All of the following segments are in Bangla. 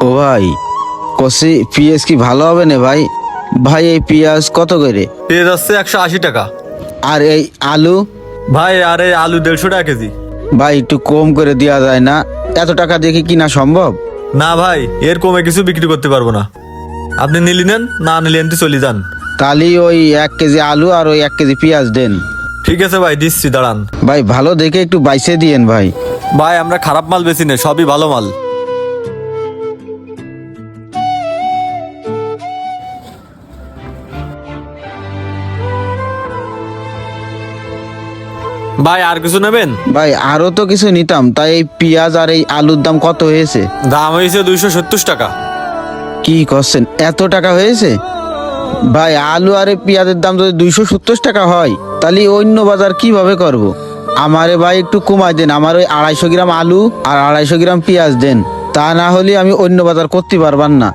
ও ভাই কষি পিঁয়াজ কি ভালো হবে না ভাই? ভাই এই পিঁয়াজ কত করে? পেয়ে যাচ্ছে একশো আশি টাকা। আর এই আলু? ভাই আর এই আলু দেড়শো টাকা কেজি। ভাই একটু কম করে দেওয়া যায় না। এত টাকা দিয়ে কি কিনা সম্ভব? না ভাই এর কমে কিছু বিক্রি করতে পারব না। আপনি নিলি নেন না নিলে এনতে চলে যান। তাহলে ওই এক কেজি আলু আর ওই এক কেজি পেঁয়াজ দেন। ঠিক আছে ভাই দিচ্ছি দাঁড়ান। ভাই ভালো দেখে একটু বাইসে দিয়েন ভাই। ভাই আমরা খারাপ মাল বেশি নেই সবই ভালো মাল। ভাই আর কিছু নেবেন? ভাই আরও তো কিছু নিতাম তাই এই পেঁয়াজ আর এই আলুর দাম কত হয়েছে? দাম হয়েছে দুইশো সত্তর টাকা। কি করছেন? এত টাকা হয়েছে? ভাই আলু আর এই পেঁয়াজের দাম যদি দুইশো সত্তর টাকা হয় তাহলে অন্য বাজার কীভাবে করব। আমারে ভাই একটু কমাই দেন আমার ওই আড়াইশো গ্রাম আলু আর আড়াইশো গ্রাম পেঁয়াজ দেন। তা না হলে আমি অন্য বাজার করতে পারবান না।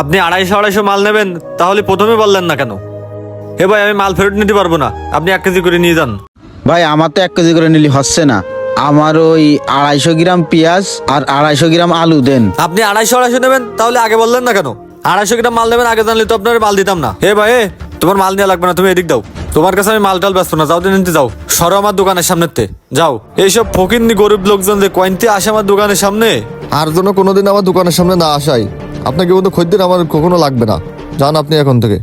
আপনি আড়াইশো আড়াইশো মাল নেবেন তাহলে প্রথমে বললেন না কেন? এ ভাই আমি মাল ফেরত নিতে পারব না। আপনি এক কেজি করে নিয়ে যান। ভাই আমার তো এক কেজি করে নিলে হচ্ছে না। আমার ওই আড়াইশো গ্রাম পেঁয়াজ আর আড়াইশো গ্রাম আলু দেন। আপনি আড়াইশো আড়াইশো নেবেন তাহলে আগে বললেন না কেন? আড়াইশো গ্রাম মাল নেবেন আগে জানলে তো আপনার মাল দিতাম না। হে ভাই এ, তোমার মাল নেওয়া লাগবে না তুমি এদিক দাও। তোমার কাছে আমি মাল টাল ব্যস্ত না যাও দিন নিতে যাও। সরো আমার দোকানের সামনেতে যাও। এইসব ফকিন্নি গরিব লোকজন যে কয়েনতে আসে আমার দোকানের সামনে। আর জন্য কোনোদিন আমার দোকানের সামনে না আসাই আপনাকে মতো খদ্দের আমার কখনো লাগবে না। যান আপনি এখন থেকে।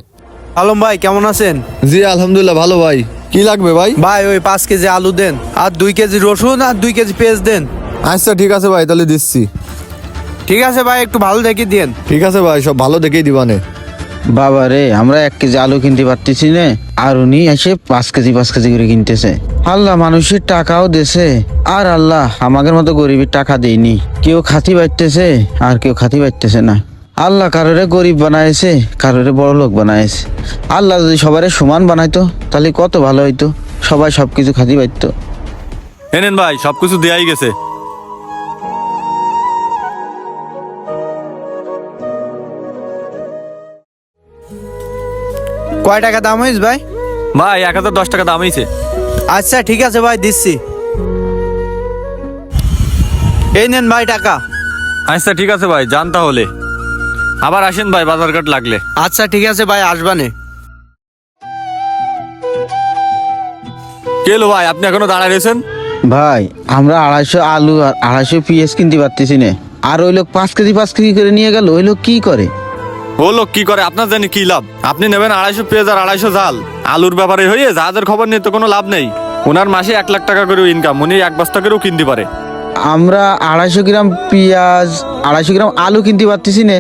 আলম ভাই কেমন আছেন? জি আলহামদুলিল্লাহ ভালো ভাই। কি লাগবে ভাই? ভাই ওই পাঁচ কেজি আলু দেন আর দুই কেজি রসুন আর দুই কেজি পেঁয়াজ দেন। আচ্ছা ঠিক আছে ভাই তাহলে দিচ্ছি। ঠিক আছে ভাই একটু ভালো দেখে দিন ঠিক আছে ভাই সব ভালো দেখেই দিবানে। বাবা রে আমরা এক কেজি আলু কিনতে পারতেছি না আর উনি এসে পাঁচ কেজি পাঁচ কেজি করে কিনতেছে। আল্লাহ মানুষের টাকাও দেছে আর আল্লাহ আমাদের মতো গরিবের টাকা দেয়নি। কেউ খাতি বাড়তেছে আর কেউ খাতি বাড়তেছে না। আল্লাহ কারোরে গরিব বানাইছে কারোরে বড় লোক বানাইছে। আল্লাহ যদি সবারে সমান বানাইতো তাহলে কত ভালো হইতো? সবাই সবকিছু খাতি পাইতো। এনেন ভাই সবকিছু দেয়াই গেছে। কয় টাকা দাম হয়েছে ভাই? ভাই এক হাজার দশ টাকা দাম হয়েছে আচ্ছা ঠিক আছে ভাই দিচ্ছি। এই নেন ভাই টাকা। আচ্ছা ঠিক আছে ভাই যান তাহলে। আবার আসেন ভাই বাজার ঘাট লাগলে। আচ্ছা ঠিক আছে ভাই আসবানে। কেলো ভাই আপনি এখনও দাঁড়ায় রয়েছেন? ভাই আমরা আড়াইশো আলু আর আড়াইশো পিএস কিনতে পারতেছি না। আর ওই লোক পাঁচ কেজি পাঁচ কেজি করে নিয়ে গেল ওই লোক কি করে? ও লোক কি করে আপনার জানি কি লাভ? আপনি নেবেন আড়াইশো পেঁয়াজ আর আড়াইশো জাল আলুর ব্যাপারে হয়ে জাহাজের খবর নিয়ে তো কোনো লাভ নেই। ওনার মাসে এক লাখ টাকা করে ইনকাম উনি এক বস্তা করেও কিনতে পারে। আমরা আড়াইশো গ্রাম পেঁয়াজ আড়াইশো গ্রাম আলু কিনতে পারতেছি না।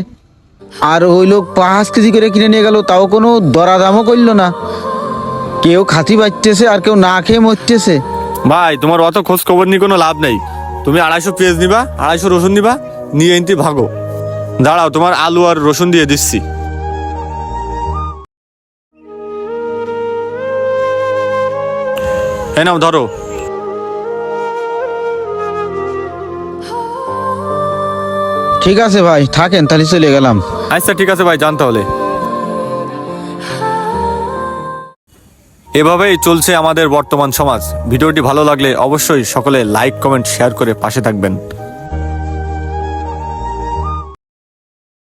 আর ওই লোক পাঁচ কেজি করে কিনে নিয়ে গেল তাও কোনো দরাদামও করল না। কেউ খাতি বাড়তেছে আর কেউ না খেয়ে মরতেছে। ভাই তোমার অত খোঁজ খবর নিয়ে কোনো লাভ নেই। তুমি আড়াইশো পেঁয়াজ নিবা আড়াইশো রসুন নিবা নিয়ে এনতে ভাগো। দাঁড়াও তোমার আলু আর রসুন দিয়ে দিচ্ছি। এই নাও ধরো। ঠিক আছে ভাই থাকেন তাহলে চলে গেলাম। আচ্ছা ঠিক আছে ভাই, যান তাহলে। এভাবেই চলছে আমাদের বর্তমান সমাজ। ভিডিওটি ভালো লাগলে অবশ্যই সকলে লাইক, কমেন্ট, শেয়ার করে পাশে থাকবেন।